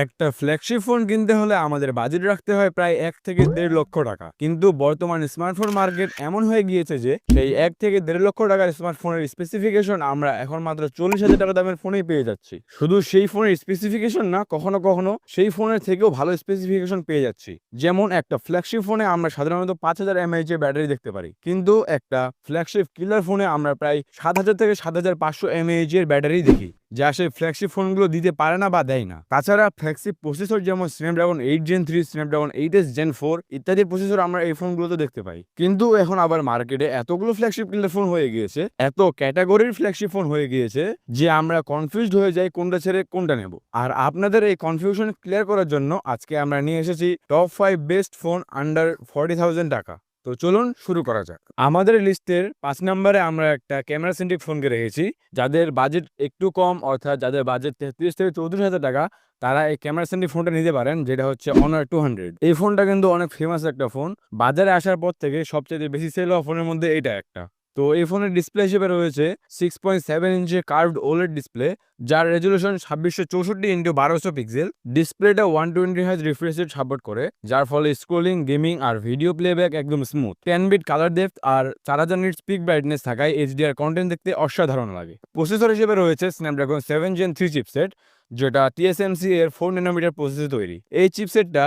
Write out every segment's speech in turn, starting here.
একটা flagship phone কিনতে হলে আমাদের বাজেট রাখতে হয় প্রায় এক থেকে দেড় লক্ষ টাকা। কিন্তু বর্তমান স্মার্টফোন মার্কেট এমন হয়ে গিয়েছে যে, সেই এক থেকে দেড় লক্ষ টাকার স্মার্টফোনের স্পেসিফিকেশন আমরা এখন মাত্র চল্লিশ হাজার টাকা দামের ফোনেই পেয়ে যাচ্ছি। শুধু সেই ফোনের স্পেসিফিকেশন না, কখনো কখনো সেই ফোনের থেকেও ভালো স্পেসিফিকেশন পেয়ে যাচ্ছি। যেমন একটা ফ্ল্যাগশিপ ফোনে আমরা সাধারণত পাঁচ হাজার এমএইচ এর ব্যাটারি দেখতে পারি। কিন্তু একটা ফ্ল্যাগশিপ কিলার ফোনে আমরা প্রায় সাত হাজার থেকে সাত হাজার পাঁচশো এমএইচ এর ব্যাটারি দেখি, যা সেই ফ্ল্যাগশিপ ফোনগুলো দিতে পারে না বা দেয় না। তাছাড়া ফ্ল্যাগশিপ প্রসেসর যেমন Snapdragon eight gen three Snapdragon eight S gen four ইত্যাদি প্রসেসর আমরা এই ফোনগুলোতে দেখতে পাই। কিন্তু এখন আবার মার্কেটে এতগুলো ফ্ল্যাগশিপ ফোন হয়ে গিয়েছে, এত ক্যাটাগরির ফ্ল্যাগশিপ ফোন হয়ে গিয়েছে যে আমরা কনফিউজড হয়ে যাই কোনটা ছেড়ে কোনটা নেব। আর আপনাদের এই কনফিউশন ক্লিয়ার করার জন্য আজকে আমরা নিয়ে এসেছি top five best phone under forty thousand টাকা। তো চলুন শুরু করা যাক। আমাদের লিস্টের পাঁচ নম্বরে আমরা একটা ক্যামেরা সেন্ট্রিক ফোনকে রেখেছি, যাদের বাজেট একটু কম, অর্থাৎ যাদের বাজেট তেত্রিশ থেকে চৌত্রিশ হাজার টাকা, তারা এই ক্যামেরা সেন্ট্রিক ফোনটা নিতে পারেন, যেটা হচ্ছে অনার টু হান্ড্রেড এই ফোনটা কিন্তু অনেক ফেমাস একটা ফোন বাজারে আসার পর থেকে সবচেয়ে বেশি সেল হওয়া ফোনের মধ্যে এটা একটা। তো এই ফোনের ডিসপ্লে হিসেবে রয়েছে সিক্স পয়েন্ট সেভেন ইঞ্চের কার্ভড ওলেড ডিসপ্লে যার রেজলিউশন ছাব্বিশশো চৌষট্টি ইন্টু বারোশো পিক্সেল ডিসপ্লেটা ওয়ান টোয়েন্টি হাইজ রিফ্রেশ রেট সাপোর্ট করে, যার ফলে স্ক্রোলিং গেমিং আর ভিডিও প্লেব্যাক একদম smooth ten bit colour depth আর চার হাজার নিট স্পিক ব্রাইটনেস থাকায় এইচডিআর কন্টেন্ট দেখতে অসাধারণ লাগে। প্রসেসর হিসেবে রয়েছে Snapdragon seven gen three chipset যেটা টিএসএমসি এর ফোর নানোমিটার প্রসেসে তৈরি। এই চিপসেটটা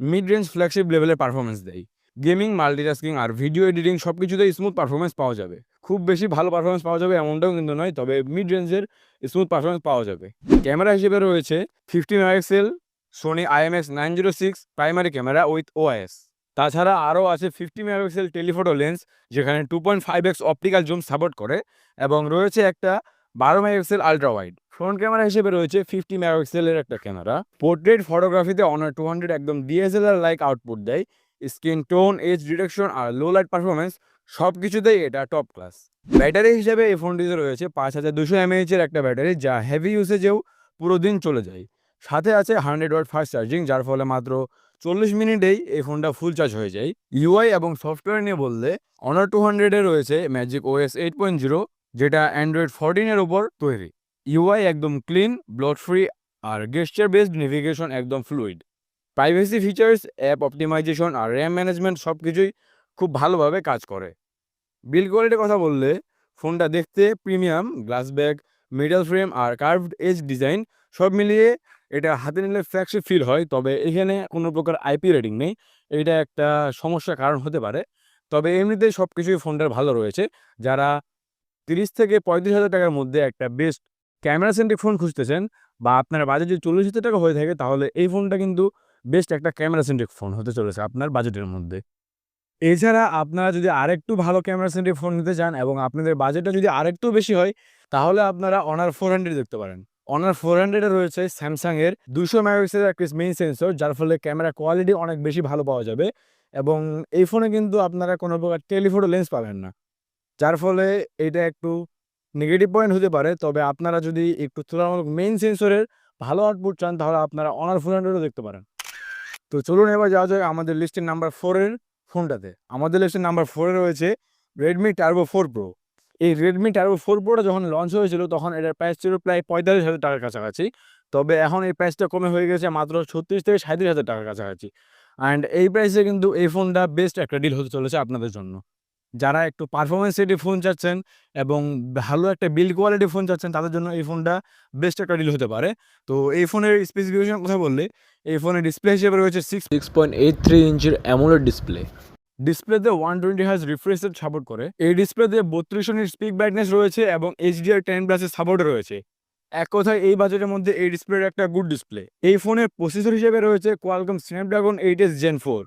মিড রেঞ্জ ফ্ল্যাগশিপ লেভেলের পারফরমেন্স দেয়। গেমিং, মাল্টিটাস্কিং আর ভিডিও এডিটিং সব কিছুতেই স্মুথ পারফরমেন্স পাওয়া যাবে। খুব বেশি ভালো পারফরমেন্স পাওয়া যাবে এমনটাও কিন্তু নয়, তবে মিড রেঞ্জের স্মুথ পারফরমেন্স পাওয়া যাবে। ক্যামেরা হিসেবে রয়েছে fifty megapixel Sony IMX nine zero six primary camera with OIS তাছাড়া আরও আছে ফিফটি মেগাপিক্সেল টেলিফোটো লেন্স যেখানে two point five X optical zoom support করে, এবং রয়েছে একটা বারো megapixel ultra wide front camera হিসেবে রয়েছে ফিফটি মেগাপিক্সেলের একটা ক্যামেরা পোর্ট্রেট ফটোগ্রাফিতে অনার টু হান্ড্রেড একদম ডিএসএলআর লাইক আউটপুট দেয়। স্ক্রিন টোন, এজ ডিটেকশন আর লো লাইট পারফরমেন্স সব কিছুতেই এটা টপ ক্লাস ব্যাটারি হিসেবে এই ফোনটিতে রয়েছে পাঁচ হাজার দুশো এমএইচ এর একটা ব্যাটারি যা হেভি ইউসেজেও পুরো দিন চলে যায়। সাথে আছে হান্ড্রেড ওয়াট ফাস্ট চার্জিং যার ফলে মাত্র চল্লিশ মিনিটেই এই ফোনটা ফুল চার্জ হয়ে যায়। ইউআই এবং সফটওয়্যার নিয়ে বললে অনার টু হান্ড্রেডে রয়েছে magic OS eight point zero যেটা অ্যান্ড্রয়েড ফোরটিনের ওপর তৈরি। ইউআই একদম ক্লিন ব্লড ফ্রি আর গেস্টার বেসড নেভিগেশন একদম fluid privacy features app optimisation আর র্যাম ম্যানেজমেন্ট সব কিছুই খুব ভালোভাবে কাজ করে। বিল কোয়ালিটির কথা বললে, ফোনটা দেখতে premium glass back middle frame আর কার্ভড এজ ডিজাইন সব মিলিয়ে এটা হাতে নিলে ফ্ল্যাগশিপ ফিল হয়, তবে এখানে কোনো প্রকার আইপি রেটিং নেই। এটা একটা সমস্যার কারণ হতে পারে। তবে এমনিতেই সব কিছুই ফোনটার ভালো রয়েছে। যারা তিরিশ থেকে পঁয়ত্রিশ হাজার টাকার মধ্যে একটা বেস্ট ক্যামেরা সেন্ট্রিক ফোন খুঁজতেছেন বা আপনার বাজেট যদি চল্লিশ হাজার টাকা হয়ে থাকে, তাহলে এই ফোনটা কিন্তু বেস্ট একটা ক্যামেরা সেন্ট্রিক ফোন হতে চলেছে আপনার বাজেটের মধ্যে। এছাড়া আপনারা যদি আরেকটু ভালো ক্যামেরা সেন্ট্রিক ফোন নিতে চান এবং আপনাদের বাজেটটা যদি আরেকটু বেশি হয়, তাহলে আপনারা অনার ফোর হান্ড্রেড দেখতে পারেন। অনার ফোর হান্ড্রেডে রয়েছে স্যামসাংয়ের দুশো মেগাপিক্সেলের একটা মেইন সেন্সর যার ফলে ক্যামেরা কোয়ালিটি অনেক বেশি ভালো পাওয়া যাবে এবং এই ফোনে কিন্তু আপনারা কোনো প্রকার টেলিফোটো লেন্স পাবেন না। যার ফলে এটা একটু নেগেটিভ পয়েন্ট হতে পারে, তবে আপনারা যদি একটু তুলনামূলক মেইন সেন্সরের ভালো আউটপুট চান, তাহলে আপনারা অনার ফোর হান্ড্রেডও দেখতে পারেন। তো চলুন এবার যাওয়া যাক আমাদের লিস্টের নাম্বার ফোরের ফোনটাতে। আমাদের লিস্টের নাম্বার ফোরে রয়েছে রেডমি টার্বো ফোর প্রো এই রেডমি টার্বো ফোর প্রোটা যখন লঞ্চ হয়েছিল, তখন এটার প্রাইস ছিল প্রায় পঁয়তাল্লিশ হাজার টাকার কাছাকাছি। তবে এখন এই প্রাইসটা কমে হয়ে গেছে মাত্র ছত্রিশ থেকে সাঁত্রিশ হাজার টাকার কাছাকাছি। অ্যান্ড এই প্রাইসে কিন্তু এই ফোনটা বেস্ট একটা ডিল হতে চলেছে আপনাদের জন্য। যারা একটু পারফরমেন্স রেটি ফোন চাচ্ছেন এবং ভালো একটা বিল্ড কোয়ালিটি ফোন চাচ্ছেন তাদের জন্য এই ফোনটা বেস্ট একটা ডিল হতে পারে। তো এই ফোনের স্পেসিফিকেশন কথা বললে এই ফোনের ডিসপ্লে হিসেবে রয়েছে six six point eight three ইঞ্চির অ্যামোলেড ডিসপ্লে ডিসপ্লেতে ওয়ান টোয়েন্টি হাজ রিফ্রেশ রেট সাপোর্ট করে। এই ডিসপ্লেতে বত্রিশ ইউনিট স্পিক ব্রাইটনেস রয়েছে এবং এইচডিআর টেন প্লাসের সাপোর্ট রয়েছে। এক কথায় এই বাজেটের মধ্যে এই ডিসপ্লের একটা গুড ডিসপ্লে এই ফোনের প্রসেসর হিসেবে রয়েছে Qualcomm Snapdragon eight S gen four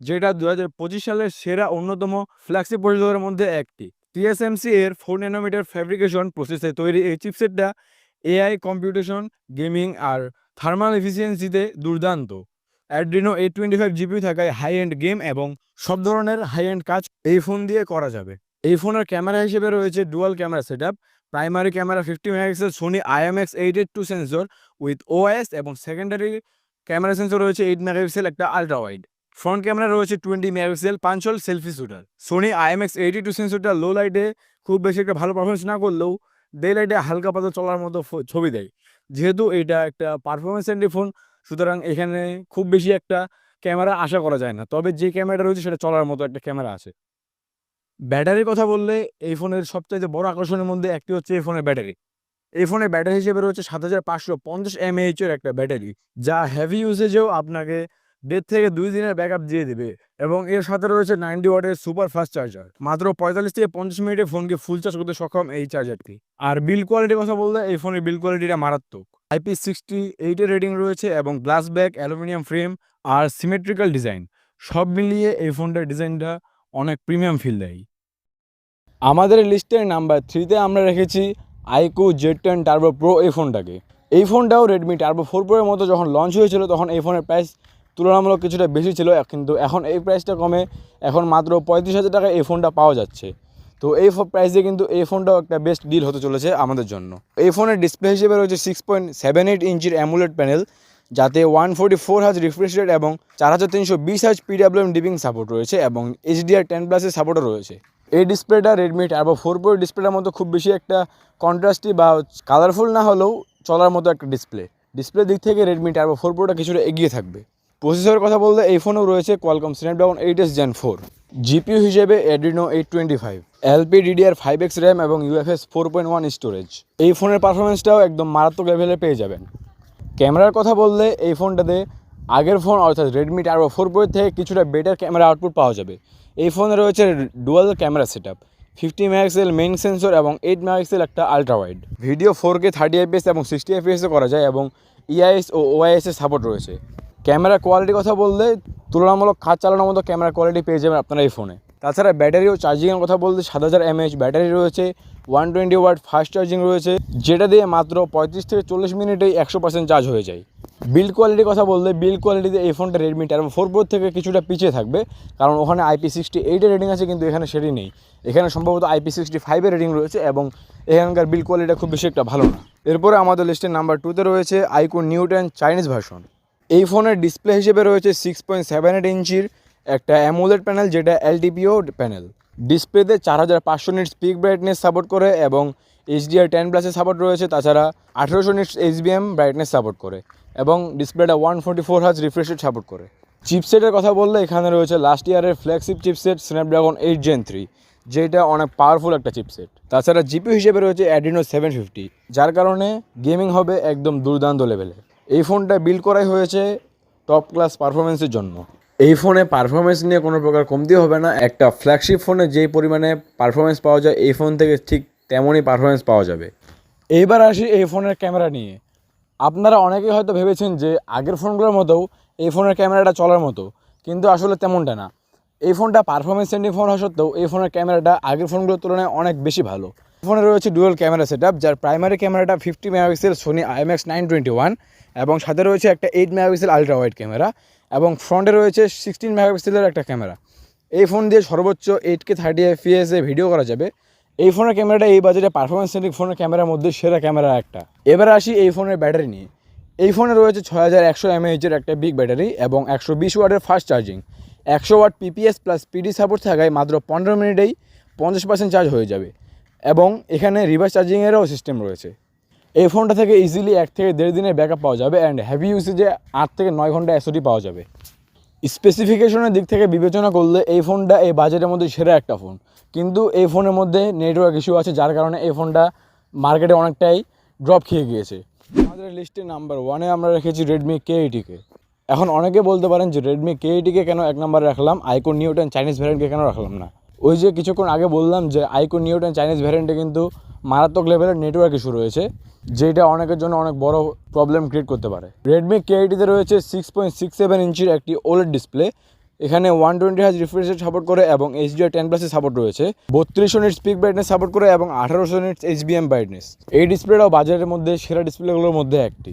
যেটা দু হাজার পঁচিশ সালের সেরা অন্যতম ফ্ল্যাগশিপ প্রসেসরের মধ্যে একটি। টিএসএমসি এর ফোর ন্যানোমিটার ফ্যাব্রিকেশন প্রসেসে তৈরি এই চিপসেটটা এআই কম্পিউটেশন গেমিং আর থার্মাল এফিসিয়েন্সিতে দুর্দান্ত। Adreno eight twenty five GPU থাকায় হাই এন্ড গেম এবং সব ধরনের হাই এন্ড কাজ এই ফোন দিয়ে করা যাবে। এই ফোনের ক্যামেরা হিসেবে রয়েছে dual camera set primary camera fifty megapixel Sony IMX eight eight two sensor with OIS এবং সেকেন্ডারি ক্যামেরা সেন্সর রয়েছে এইট মেগাপিক্সেল একটা আলট্রা ওয়াইড ফ্রন্ট ক্যামেরা রয়েছে twenty megapixel punch hole selfie shooter Sony IMX eighty two সেন্সরটা low লাইটে খুব বেশি একটা ভালো performance না করলেও ডে লাইটে হালকা পাতা চলার মতো ছবি দেয়। যেহেতু এটা একটা পারফরমেন্স সেন্ট্রি ফোন সুতরাং এখানে খুব বেশি একটা ক্যামেরা আশা করা যায় না। তবে যে ক্যামেরাটা রয়েছে সেটা চলার মতো একটা ক্যামেরা আছে। ব্যাটারির কথা বললে এই ফোনের সবচাইতে বড় আকর্ষণের মধ্যে একটি হচ্ছে এই ফোনের ব্যাটারি এই ফোনের ব্যাটারি হিসেবে রয়েছে সাত হাজার পাঁচশো পঞ্চাশ এমএএইচ এর একটা ব্যাটারি যা হেভি ইউসেজেও আপনাকে দেড় থেকে দুই দিনের ব্যাকআপ দিয়ে দেবে। এবং এর সাথে রয়েছে নাইনটি ওয়াটের সুপার ফাস্ট চার্জার। মাত্র পঁয়তাল্লিশ থেকে পঞ্চাশ মিনিটে ফোনকে ফুল চার্জ করতে সক্ষম এই চার্জারটি। আর বিল কোয়ালিটির কথা বললে এই ফোনের বিল কোয়ালিটিটা মারাত্মক। আইপি সিক্সটি এইটের রেটিং রয়েছে এবং গ্লাস ব্যাক অ্যালুমিনিয়াম ফ্রেম আর সিমেট্রিক্যাল ডিজাইন সব মিলিয়ে এই ফোনটার ডিজাইনটা অনেক প্রিমিয়াম ফিল দেয়। আমাদের লিস্টের নাম্বার থ্রিতে আমরা রেখেছি iQOO Z ten turbo pro এই ফোনটাকে। এই ফোনটাও রেডমি টার্বো ফোর প্রোয়ের মতো যখন লঞ্চ হয়েছিল, তখন এই ফোনের প্রাইস তুলনামূলক কিছুটা বেশি ছিল, কিন্তু এখন এই প্রাইসটা কমে। এখন মাত্র পঁয়ত্রিশ হাজার টাকায় এই ফোনটা পাওয়া যাচ্ছে। তো এই প্রাইসে কিন্তু এই ফোনটাও একটা বেস্ট ডিল হতে চলেছে আমাদের জন্য। এই ফোনের ডিসপ্লে হিসেবে রয়েছে সিক্স পয়েন্ট সেভেন এইট ইঞ্চির অ্যামুলেট প্যানেল যাতে ওয়ান ফোর্টি ফোর হাজ রিফ্রেশ রেট এবং চার হাজার তিনশো বিশ হাজ পিডাব্লিউএম ডিপিং সাপোর্ট রয়েছে এবং এইচডিআর টেন প্লাসের সাপোর্টও রয়েছে। এই ডিসপ্লেটা রেডমি টার্বো ফোর প্রো ডিসপ্লেটার মতো খুব বেশি একটা কন্ট্রাস্টি বা কালারফুল না হলেও চলার মতো একটা ডিসপ্লে ডিসপ্লে দিক থেকে রেডমি টার্বো ফোর প্রোটা কিছুটা এগিয়ে থাকবে। প্রসেসরের কথা বলতে এই ফোনেও রয়েছে Qualcomm Snapdragon eight S gen four GPU হিসেবে Adreno eight twenty five LP DDR five X RAM এবং UFS four point one storage এই ফোনের পারফরমেন্সটাও একদম মারাত্মক লেভেলে পেয়ে যাবেন। ক্যামেরার কথা বললে এই ফোনটাতে আগের ফোন, অর্থাৎ রেডমি টার্বো ফোর প্রো থেকে কিছুটা বেটার ক্যামেরা আউটপুট পাওয়া যাবে। এই ফোনে রয়েছে dual camera set up fifty megapixel main sensor এবং এইট মেগাপিক্সেল একটা ultra wide video four K thirty FPS এবং সিক্সটি এফপিএসে করা যায় এবং E ইআইএস ও ওআইএস এর সাপোর্ট রয়েছে। ক্যামেরা কোয়ালিটির কথা বললে তুলনামূলক খাত চালানোর মতো ক্যামেরা কোয়ালিটি পেয়ে যাবেন আপনার এই ফোনে তাছাড়া ব্যাটারি ও চার্জিংয়ের কথা বলতে সাত হাজার এমএইচ ব্যাটারি রয়েছে one twenty watt fast charging রয়েছে, যেটা দিয়ে মাত্র পঁয়ত্রিশ থেকে চল্লিশ মিনিটেই একশো পার্সেন্ট চার্জ হয়ে যায়। বিল্ড কোয়ালিটির কথা বললে বিল্ড কোয়ালিটিতে এই ফোনটা রেডমি টার্বো ফোর প্রো থেকে কিছুটা পিছিয়ে থাকবে, কারণ ওখানে আইপি সিক্সটি এইটের রেটিং আছে, কিন্তু এখানে সেটি নেই। এখানে সম্ভবত আইপি সিক্সটি ফাইভের রেটিং রয়েছে এবং এখানকার বিল্ড কোয়ালিটিটা খুব বেশি একটা ভালো না। এরপরে আমাদের লিস্টের নাম্বার টুতে রয়েছে আইকো নিউটেন চাইনিজ ভার্সন এই ফোনের ডিসপ্লে হিসেবে রয়েছে সিক্স পয়েন্ট সেভেন এইট ইঞ্চির একটা অ্যামোলেড প্যানেল যেটা এলটিপিও প্যানেল ডিসপ্লেতে চার হাজার পাঁচশো নিট স্পিক ব্রাইটনেস সাপোর্ট করে এবং এইচডিআর টেন প্লাসের সাপোর্ট রয়েছে, তাছাড়া আঠেরোশো নিট এইচবিএম ব্রাইটনেস সাপোর্ট করে এবং ডিসপ্লেটা ওয়ান ফোর্টি ফোর হাজ রিফ্রেশ সাপোর্ট করে। চিপসেটের কথা বললে এখানে রয়েছে লাস্ট ইয়ারের flagship chipset Snapdragon eight gen three যেটা অনেক পাওয়ারফুল একটা চিপসেট তাছাড়া জিপি হিসেবে রয়েছে অ্যাডিনো সেভেন ফিফটি যার কারণে গেমিং হবে একদম দুর্দান্ত লেভেলে এই ফোনটা বিল্ড করাই হয়েছে টপ ক্লাস পারফরমেন্সের জন্য। এই ফোনে পারফরমেন্স নিয়ে কোনো প্রকার কমতি হবে না। একটা ফ্ল্যাগশিপ ফোনে যেই পরিমাণে পারফরমেন্স পাওয়া যায়, এই ফোন থেকে ঠিক তেমনই পারফরমেন্স পাওয়া যাবে। এইবার আসি এই ফোনের ক্যামেরা নিয়ে। আপনারা অনেকেই হয়তো ভেবেছেন যে আগের ফোনগুলোর মতোও এই ফোনের ক্যামেরাটা চলার মতো, কিন্তু আসলে তেমনটা না। এই ফোনটা পারফরমেন্স সেন্ডিং ফোন হওয়া সত্ত্বেও এই ফোনের ক্যামেরাটা আগের ফোনগুলোর তুলনায় অনেক বেশি ভালো। ফোনে রয়েছে ডুয়াল ক্যামেরা সেট যার প্রাইমারি ক্যামেরাটা fifty megapixel Sony IMX nine twenty one এবং সাথে রয়েছে একটা eight megapixel ultra wide camera এবং ফ্রন্টে রয়েছে সিক্সটিন মেগাপিক্সেলের একটা ক্যামেরা এই ফোন দিয়ে সর্বোচ্চ এইট কে থার্টি এফপিএসে ভিডিও করা যাবে। এই ফোনের ক্যামেরাটা এই বাজারে পারফরমেন্স সেন্ট্রিক ফোনের ক্যামেরার মধ্যে সেরা ক্যামেরা একটা। এবার আসি এই ফোনের ব্যাটারি নিয়ে। এই ফোনে রয়েছে ছয় হাজার একশো এমএইচের একটা বিগ ব্যাটারি এবং একশো বিশ ওয়াটের ফাস্ট চার্জিং একশো watt PPS plus PD support থাকায় মাত্র পনেরো মিনিটেই পঞ্চাশ পার্সেন্ট চার্জ হয়ে যাবে। এবং এখানে রিভার্স চার্জিংয়েরও সিস্টেম রয়েছে। এই ফোনটা থেকে ইজিলি এক থেকে দেড় দিনের ব্যাকআপ পাওয়া যাবে অ্যান্ড হেভি ইউসেজে আট থেকে নয় ঘণ্টা এসওটি পাওয়া যাবে। স্পেসিফিকেশনের দিক থেকে বিবেচনা করলে এই ফোনটা এই বাজেটের মধ্যে সেরা একটা ফোন কিন্তু এই ফোনের মধ্যে নেটওয়ার্ক ইস্যু আছে, যার কারণে এই ফোনটা মার্কেটে অনেকটাই ড্রপ খেয়ে গিয়েছে। আমাদের লিস্টে নাম্বার ওয়ানে আমরা রেখেছি রেডমি কে এইটিকে এখন অনেকে বলতে পারেন যে রেডমি কে এইটিকে কেন এক নম্বরে রাখলাম আইকো নিউটেন চাইনিজ ভ্যারিয়েন্টকে কেন রাখলাম না? ওই যে কিছুক্ষণ আগে বললাম যে আইকো নিউটেন চাইনিজ ভ্যারিয়েন্টে কিন্তু মারাত্মক লেভেলের নেটওয়ার্ক ইস্যু রয়েছে। যেটা অনেকের জন্য অনেক বড় প্রবলেম ক্রিয়েট করতে পারে। রেডমি কে এইটিতে রয়েছে সিক্স পয়েন্ট সিক্স সেভেন ইঞ্চির একটি ওলেড ডিসপ্লে এখানে ওয়ান টোয়েন্টি হাজ রিফ্রেশ সাপোর্ট করে এবং এইচডিআর টেন প্লাসের সাপোর্ট রয়েছে। বত্রিশশো ইউনিট স্পিক ব্রাইটনেস সাপোর্ট করে এবং আঠারোশো বি এইচবিএম ব্রাইটনেস এই ডিসপ্লেটাও বাজারের মধ্যে, সেরা ডিসপ্লেগুলোর মধ্যে একটি।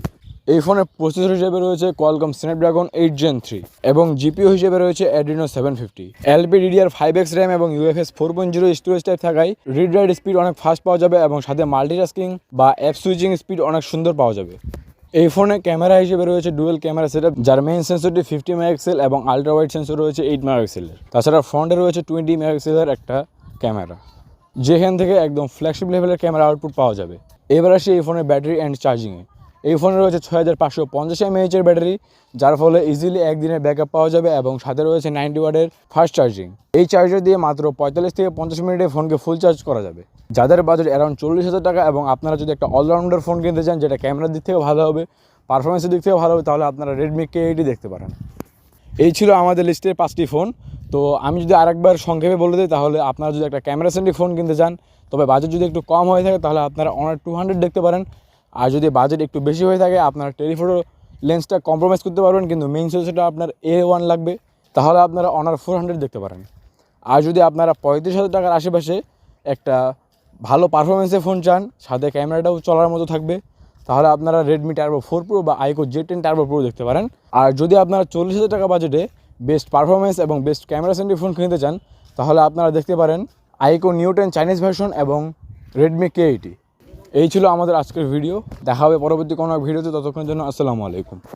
এই ফোনের প্রসেসর হিসেবে রয়েছে Qualcomm Snapdragon eight gen three এবং জিপিও হিসেবে রয়েছে Adreno seven fifty LP DDR five X RAM এবং UFS four point zero storage type থাকায় রিড রাইড স্পিড অনেক ফাস্ট পাওয়া যাবে এবং সাথে মাল্টিটাস্কিং বা অ্যাপ সুইচিং স্পিড অনেক সুন্দর পাওয়া যাবে। এই ফোনে ক্যামেরা হিসেবে রয়েছে ডুয়েল ক্যামেরা সেটআপ যার মেইন সেন্সরটি ফিফটি মেগাপিক্সেল এবং আলট্রা ওয়াইড সেন্সর রয়েছে এইট মেগাপিক্সেলের তাছাড়া ফ্রন্টে রয়েছে টোয়েন্টি মেগাপিক্সেলের একটা ক্যামেরা, যেখান থেকে একদম ফ্ল্যাগশিপ লেভেলের ক্যামেরা আউটপুট পাওয়া যাবে। এবার আসি এই ফোনের ব্যাটারি অ্যান্ড চার্জিংয়ে এই ফোনে রয়েছে ছয় হাজার পাঁচশো পঞ্চাশ এমএএচের ব্যাটারি, যার ফলে ইজিলি একদিনের ব্যাকআপ পাওয়া যাবে এবং সাথে রয়েছে নাইনটি ওয়াটের ফাস্ট চার্জিং এই চার্জার দিয়ে মাত্র পঁয়তাল্লিশ থেকে পঞ্চাশ মিনিটে ফোনকে ফুল চার্জ করা যাবে। যাদের বাজেট অ্যারাউন্ড চল্লিশ হাজার টাকা এবং আপনারা যদি একটা অলরাউন্ডার ফোন কিনতে চান, যেটা ক্যামেরার দিক থেকে ভালো হবে পারফরমেন্সের দিক থেকে ভালো হবে, তাহলে আপনারা রেডমি কে এইটি দেখতে পারেন। এই ছিল আমাদের লিস্টের পাঁচটি ফোন তো আমি যদি আরেকবার সংক্ষেপে বলে দিই, তাহলে আপনারা যদি একটা ক্যামেরা সেন্ট্রিক ফোন কিনতে চান, তবে বাজেট যদি একটু কম হয়ে থাকে, তাহলে আপনারা অনার টু হান্ড্রেড দেখতে পারেন। আর যদি বাজেট একটু বেশি হয়ে থাকে, আপনার টেলিফোটো লেন্সটা কম্প্রোমাইজ করতে পারবেন, কিন্তু মেইন সেন্সরটা আপনার এ ওয়ান লাগবে। তাহলে আপনারা অনার ফোর হান্ড্রেড দেখতে পারেন। আর যদি আপনারা পঁয়ত্রিশ হাজার টাকার আশেপাশে একটা ভালো পারফরমেন্সের ফোন চান, সাথে ক্যামেরাটাও চলার মতো থাকবে, তাহলে আপনারা রেডমি টার্বো ফোর প্রো বা iQOO Z ten turbo pro দেখতে পারেন। আর যদি আপনারা চল্লিশ হাজার টাকা বাজেটে বেস্ট পারফরমেন্স এবং বেস্ট ক্যামেরা সেন্ট্রিক ফোন কিনতে চান, তাহলে আপনারা দেখতে পারেন iQOO Neo ten Chinese version এবং রেডমি কে এইটি এই ছিল আমাদের আজকের ভিডিও দেখা হবে পরবর্তী কোনো ভিডিওতে। ততক্ষণের জন্য আসসালামু আলাইকুম।